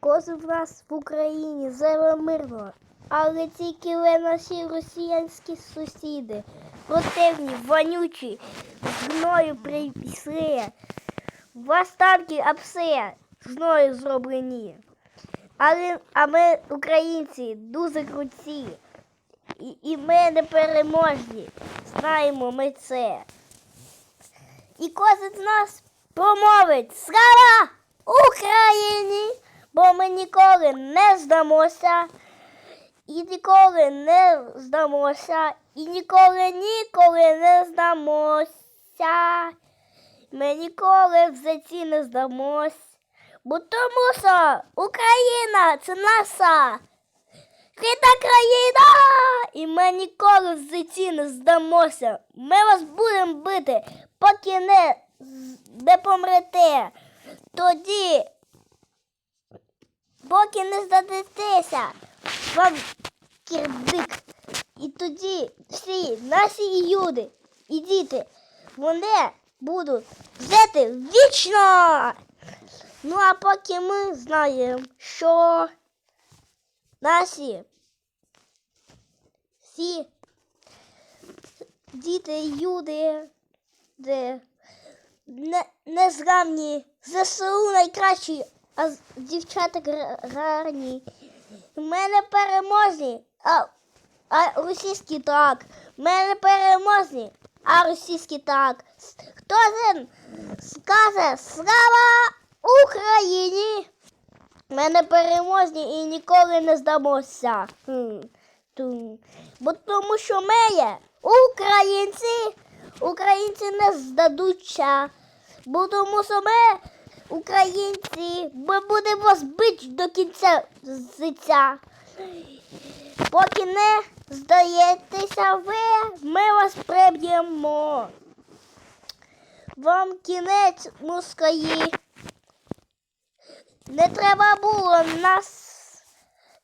Кожен в нас в Україні живе мирно, але тільки ви наші росіянські сусіди, противні, вонючі, гною прийшли. Вас танки апсе, зною зроблені. Але, а ми, українці, дуже круті. І, і ми не. Знаємо ми це. І кожен з нас промовить Слава Україні! Бо ми ніколи не здамося. І ніколи не здамося. І ніколи ніколи не здамося. Ми ніколи в житті не здамось. Бо тому що Україна це наша рідна країна. І ми ніколи в житті не здамося. Ми вас будемо бити, поки не, не помрете. Тоді, поки не здадетеся, вам кирдик. І тоді всі наші люди і діти, вони будуть жити вічно. Ну а поки ми знаємо, що наші всі діти і люди, де не, незламні, ЗСУ найкращі, а дівчата гарні. Мене переможні, а, а російські так. Мене переможні, а російські так. Хто скаже слава Україні? Ми не переможні і ніколи не здамося. Бо тому що ми є українці, українці не здадуться. Бо тому що ми, українці, ми будемо вас бити до кінця життя. Поки не здаєтеся ви, ми вас приб'ємо. Вам кінець мускаї. Не треба було нас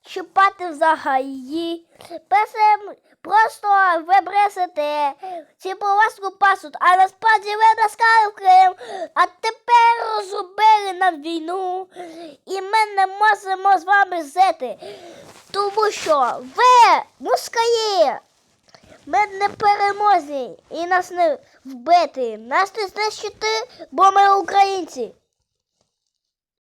чіпати взагалі. Перше, просто ви бресите, чи по вас пасуть, а насправді ви в Крим, а тепер розробили нам війну, і ми не можемо з вами жити, тому що ви мускаї. Ми не переможні і нас не вбити, нас не знищити, бо ми українці.